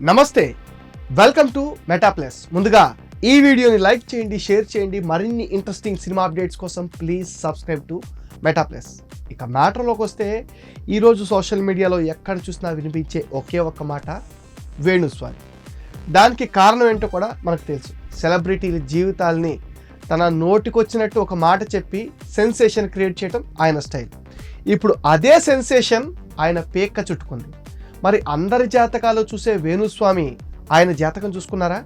నమస్తే. Welcome to మెటాప్లస్ ముందుగా ఈ వీడియోని లైక్ చేయండి షేర్ చేయండి. మరిన్ని ఇంట్రెస్టింగ్ సినిమా అప్డేట్స్ కోసం ప్లీజ్ సబ్స్క్రైబ్ టు మెటాప్లస్ ఇక మ్యాటర్లోకి వస్తే ఈరోజు సోషల్ మీడియాలో ఎక్కడ చూసినా వినిపించే ఒకే ఒక్క మాట వేణుస్వామి. దానికి కారణం ఏంటో కూడా మనకు తెలుసు. సెలబ్రిటీల జీవితాల్ని తన నోటికొచ్చినట్టు ఒక మాట చెప్పి సెన్సేషన్ క్రియేట్ చేయడం ఆయన స్టైల్ ఇప్పుడు అదే సెన్సేషన్ ఆయన పేక్క చుట్టుకుంది. మరి అందరి జాతకాలు చూసే వేణుస్వామి ఆయన జాతకం చూసుకున్నారా?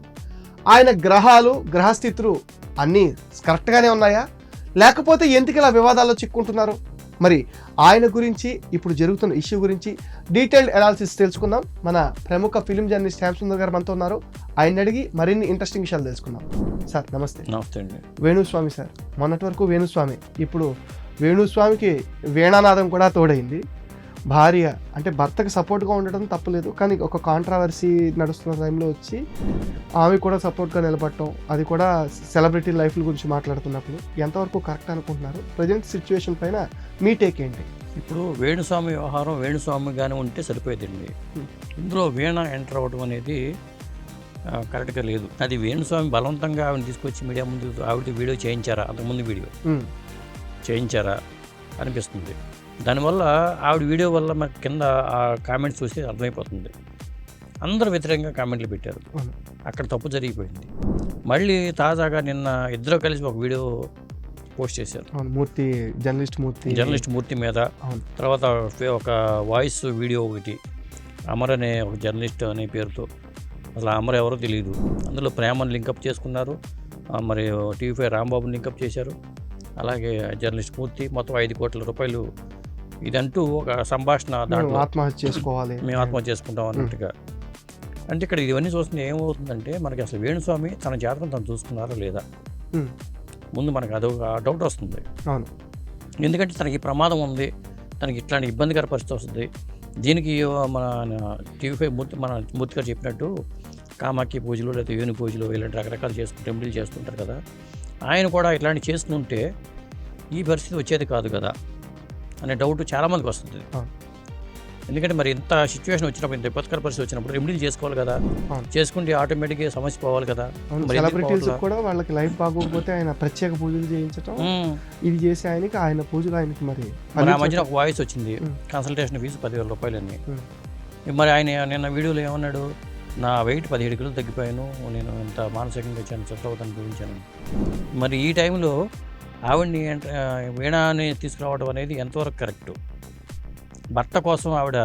ఆయన గ్రహాలు గ్రహస్థితులు అన్నీ కరెక్ట్గానే ఉన్నాయా? లేకపోతే ఎందుకు ఇలా వివాదాల్లో చిక్కుంటున్నారు? మరి ఆయన గురించి ఇప్పుడు జరుగుతున్న ఇష్యూ గురించి డీటెయిల్డ్ అనాలిసిస్ తెలుసుకుందాం. మన ప్రముఖ ఫిలిం జర్నలిస్ట్ శ్యామ్ సుందర్ గారు మనతో ఉన్నారు. ఆయన అడిగి మరిన్ని ఇంట్రెస్టింగ్ విషయాలు తెలుసుకుందాం. సార్ నమస్తే. నమస్తే అండి. వేణుస్వామి సార్ మొన్నటి వరకు వేణుస్వామి. ఇప్పుడు వేణుస్వామికి వీణానాదం కూడా తోడైంది. భార్య అంటే భర్తకి సపోర్ట్గా ఉండడం తప్పలేదు. కానీ ఒక కాంట్రవర్సీ నడుస్తున్న టైంలో వచ్చి ఆమె కూడా సపోర్ట్గా నిలబడటం అది కూడా సెలబ్రిటీ లైఫ్ల గురించి మాట్లాడుతున్నప్పుడు ఎంతవరకు కరెక్ట్ అనుకుంటున్నారు? ప్రజెంట్ సిచ్యువేషన్ పైన మీ టేక్ ఏంటి? ఇప్పుడు వేణుస్వామి వ్యవహారం వేణుస్వామిగానే ఉంటే సరిపోయేదండి. Hmm. ఇందులో వీణ ఎంటర్ అవ్వడం అనేది కరెక్ట్గా లేదు. అది వేణుస్వామి బలవంతంగా ఆవిడ తీసుకొచ్చి మీడియా ముందు ఆవిడ వీడియో చేయించారా? అంతకుముందు వీడియో. ఉమ్, చేయించారా? అనిపిస్తుంది. దానివల్ల ఆవిడ వీడియో వల్ల మనకి కింద ఆ కామెంట్స్ చూసి అర్థమైపోతుంది. అందరూ వ్యతిరేకంగా కామెంట్లు పెట్టారు. అక్కడ తప్పు జరిగిపోయింది. మళ్ళీ తాజాగా నిన్న ఇద్దరు కలిసి ఒక వీడియో పోస్ట్ చేశారు. మూర్తి జర్నలిస్ట్ మూర్తి. జర్నలిస్ట్ మూర్తి మీద. తర్వాత ఒక వాయిస్ వీడియో ఒకటి. అమర్ అనే ఒక జర్నలిస్ట్ అనే పేరుతో. అసలు అమర్ ఎవరో తెలియదు అందులో ప్రేమను లింకప్ చేసుకున్నారు. మరి టీవీ ఫైవ్ రాంబాబుని లింకప్ చేశారు. అలాగే జర్నలిస్ట్ మూర్తి మొత్తం ఐదు కోట్ల రూపాయలు ఇదంటూ ఒక సంభాషణ దాంట్లో ఆత్మహత్య చేసుకోవాలి. మేము ఆత్మహత్య చేసుకుంటాం అన్నట్టుగా. అంటే ఇక్కడ ఇవన్నీ చూస్తుంది ఏమవుతుందంటే మనకి అసలు వేణుస్వామి తన జాతకం తను చూసుకున్నారా లేదా? ఉమ్, ముందు మనకు అదొక డౌట్ వస్తుంది. అవును. ఎందుకంటే తనకి ప్రమాదం ఉంది తనకి ఇట్లాంటి ఇబ్బందికర పరిస్థితి వస్తుంది. దీనికి మన టీవీ ఫైవ్ మూర్తి మన మూర్తి గారు చెప్పినట్టు కామాఖ్య పూజలు లేదా యోని పూజలు ఇలాంటి రకరకాలు చేసుకుంటూ టెంపుల్ చేస్తుంటారు కదా. ఆయన కూడా ఇట్లాంటి చేస్తుంటే ఈ పరిస్థితి వచ్చేది కాదు కదా. అనే డౌట్ చాలామందికి వస్తుంది. ఎందుకంటే మరి ఇంత సిచ్యువేషన్ వచ్చినప్పుడు ఇంత విపత్కర పరిస్థితి వచ్చినప్పుడు రెమెడీలు చేసుకోవాలి కదా. చేసుకుంటే ఆటోమేటిక్గా సమస్య పోవాలి కదా సెలబ్రిటీస్? కూడా వాళ్ళకి లైఫ్ బాగోకపోతే ఆయన ప్రత్యేక పూజలు చేయించటం ఉమ్. ఇది చేసే ఆయనకి ఆయన పూజలు ఆయనకి మరి ఆ మధ్యన ఒక వాయిస్ వచ్చింది. కన్సల్టేషన్ ఫీజు పదివేల రూపాయలని ఉమ్. మరి ఆయన నిన్న వీడియోలో ఏమన్నాడు నా వెయిట్ పదిహేడు కిలోలు తగ్గిపోయాను నేను ఇంత మానసికంగా చాలా చిత్రవత అనుభవించాను మరి ఈ టైంలో ఆవిడ్ని వీణాని తీసుకురావడం అనేది ఎంతవరకు కరెక్ట్? భర్త కోసం ఆవిడ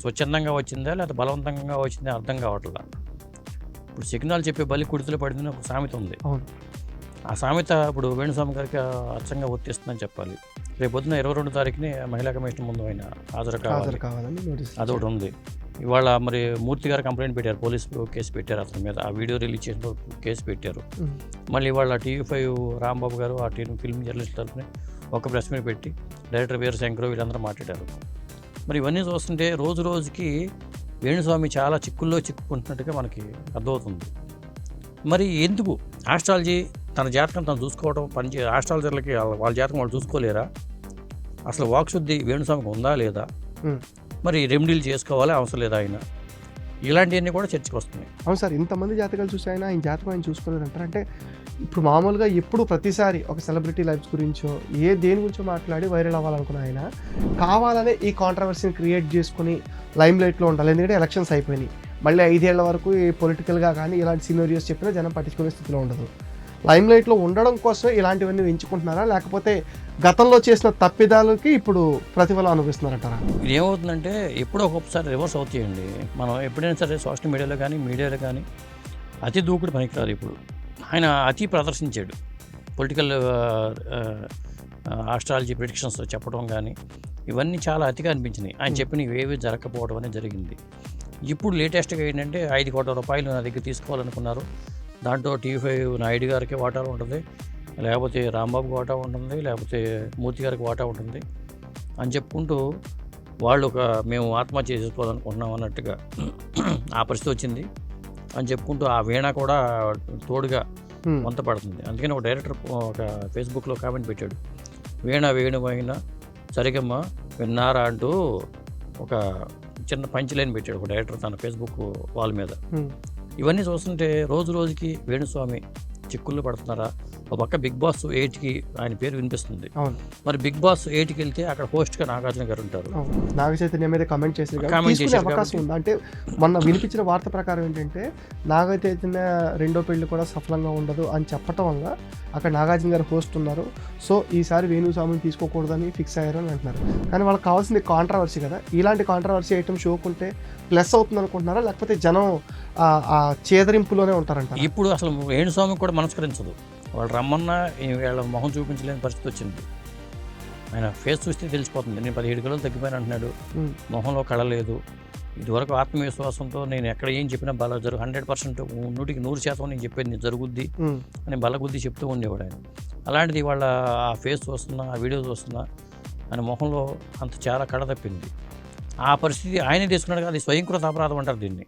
స్వచ్ఛందంగా వచ్చిందా లేదా బలవంతంగా వచ్చిందా అర్థం కావట్లా? ఇప్పుడు సిగ్నల్ చెప్పే బలి కుడితలో పడిందని ఒక సామెత ఉంది. ఆ సామెత ఇప్పుడు వేణుస్వామి గారికి అచ్చంగా వర్తిస్తుందని చెప్పాలి. రేపు పొద్దున ఇరవై రెండు తారీఖుని మహిళా కమిషన్ ముందు ఆయన హాజరు కావాలి. అదొకటి ఉంది. ఇవాళ మరి మూర్తి గారు కంప్లైంట్ పెట్టారు పోలీసులు కేసు పెట్టారు అతని మీద. ఆ వీడియో రిలీజ్ చేసిన కేసు పెట్టారు. మళ్ళీ ఇవాళ టీవీ ఫైవ్ రాంబాబు గారు ఆ టీవీ ఫిల్మ్ జర్నలిస్ట్ తరఫున ఒక ప్రెస్ మీట్ పెట్టి డైరెక్టర్ వీరశంకర్ వీళ్ళందరూ మాట్లాడారు. మరి ఇవన్నీ చూస్తుంటే రోజు రోజుకి వేణుస్వామి చాలా చిక్కుల్లో చిక్కుకుంటున్నట్టుగా మనకి అర్థమవుతుంది. మరి ఎందుకు ఆస్ట్రాలజీ తన జాతకం తను చూసుకోవడం పని చే ఆస్ట్రాలజర్లకి వాళ్ళ జాతకం వాళ్ళు చూసుకోలేరా? అసలు వాక్శుద్ధి వేణుస్వామికి ఉందా లేదా. మరి రెమెడీలు చేసుకోవాలి? అవసరం లేదు ఆయన. ఇలాంటివన్నీ కూడా చర్చకు వస్తున్నాయి. అవును సార్ ఇంతమంది జాతకాలు చూసి ఆయన ఆయన జాతకం ఆయన చూసుకోలేదు అంటారు. అంటే ఇప్పుడు మామూలుగా ఎప్పుడు ప్రతిసారి ఒక సెలబ్రిటీ లైఫ్స్ గురించో ఏ దేని గురించో మాట్లాడి వైరల్ అవ్వాలనుకున్న ఆయన కావాలనే ఈ కాంట్రవర్సీని క్రియేట్ చేసుకుని లైమ్ లైట్లో ఉండాలి. ఎందుకంటే ఎలక్షన్స్ అయిపోయినాయి. మళ్ళీ ఐదేళ్ళ వరకు ఈ పొలిటికల్గా కానీ ఇలాంటి సీనోరియోస్ చెప్పినా జనం పట్టించుకునే స్థితిలో ఉండదు. లైమ్ లైట్లో ఉండడం కోసమే ఇలాంటివన్నీ ఎంచుకుంటున్నారా? లేకపోతే గతంలో చేసిన తప్పిదాలకి ఇప్పుడు ప్రతిఫలం అనుభవిస్తున్నారంటారా? ఇది ఏమవుతుందంటే ఎప్పుడో ఒకసారి రివర్స్ అవుతాయండి. మనం ఎప్పుడైనా సరే సోషల్ మీడియాలో కానీ మీడియాలో కానీ అతి దూకుడు పనికిరాదు ఇప్పుడు. ఆయన అతి ప్రదర్శించాడు. పొలిటికల్ ఆస్ట్రాలజీ ప్రిడిక్షన్స్ చెప్పడం కానీ ఇవన్నీ చాలా అతిగా అనిపించినాయి. ఆయన చెప్పినవి ఏవి జరగకపోవడం అనేది జరిగింది. ఇప్పుడు లేటెస్ట్గా ఏంటంటే ఐదు కోట్ల రూపాయలు నా దగ్గర తీసుకోవాలనుకున్నారు. దాంట్లో టీవీ ఫైవ్ నాయుడు గారికి వాటా ఉంటుంది లేకపోతే రాంబాబుకి వాటా ఉంటుంది లేకపోతే మూర్తి గారికి వాటా ఉంటుంది అని చెప్పుకుంటూ వాళ్ళు ఒక మేము ఆత్మహత్య చేసుకోవాలనుకుంటున్నాం అన్నట్టుగా ఆ పరిస్థితి వచ్చింది అని చెప్పుకుంటూ ఆ వీణ కూడా తోడుగా. వంత పడుతుంది. అందుకని ఒక డైరెక్టర్ ఒక ఫేస్బుక్లో కామెంట్ పెట్టాడు. వీణ వేణువైన సరిగమ్మ విన్నారా అంటూ ఒక చిన్న పంచ్ లైన్ పెట్టాడు ఒక డైరెక్టర్ తన ఫేస్బుక్ వాల్ మీద. ఇవన్నీ చూస్తుంటే రోజు రోజుకి వేణుస్వామి చిక్కుళ్ళు పడుతున్నారా? ఒక పక్క బిగ్ బాస్ ఎయిట్కి ఆయన పేరు వినిపిస్తుంది. అవును. మరి బిగ్ బాస్ ఎయిట్కి వెళ్తే అక్కడ హోస్ట్గా నాగార్జున గారు ఉంటారు. నాగ చైతన్య మీద కమెంట్ తీసుకునే చేశారు అవకాశం. ఉంది? అంటే మొన్న వినిపించిన వార్త ప్రకారం ఏంటంటే నాగ చైతన్య రెండో పెళ్ళి కూడా సఫలంగా ఉండదు అని చెప్పటం వల్ల అక్కడ నాగార్జున గారు హోస్ట్ ఉన్నారు. సో ఈసారి వేణుస్వామిని తీసుకోకూడదని ఫిక్స్ అయ్యారు అని అంటున్నారు. కానీ వాళ్ళకి కావాల్సింది కాంట్రవర్సీ కదా. ఇలాంటి కాంట్రవర్సీ ఐటమ్ షోకుంటే ప్లస్ అవుతుంది అనుకుంటున్నారా? లేకపోతే జనం చేదరింపులోనే ఉంటారంటారా? ఇప్పుడు అసలు వేణుస్వామి కూడా మనస్కరించదు. వాళ్ళు రమ్మన్నా వీళ్ళ మొహం చూపించలేని పరిస్థితి వచ్చింది. ఆయన ఫేస్ చూస్తే తెలిసిపోతుంది. నేను పదిహేడు కిలోలు తగ్గిపోయాను అంటున్నాడు. మొహంలో కళ లేదు. ఇదివరకు ఆత్మవిశ్వాసంతో నేను ఎక్కడ ఏం చెప్పినా బల జరుగు హండ్రెడ్ పర్సెంట్ నూటికి నూరు శాతం నేను చెప్పేది నేను జరుగుద్ది అని బలగుద్ది చెప్తూ ఉండేవాడు ఆయన. అలాంటిది వాళ్ళ ఆ ఫేస్ చూస్తున్నా ఆ వీడియో చూస్తున్నా ఆయన మొహంలో అంత చాలా కళ తప్పింది. ఆ పరిస్థితి ఆయనే తీసుకున్నాడు కదా అది స్వయంకృత అపరాధం అంటారు దీన్ని.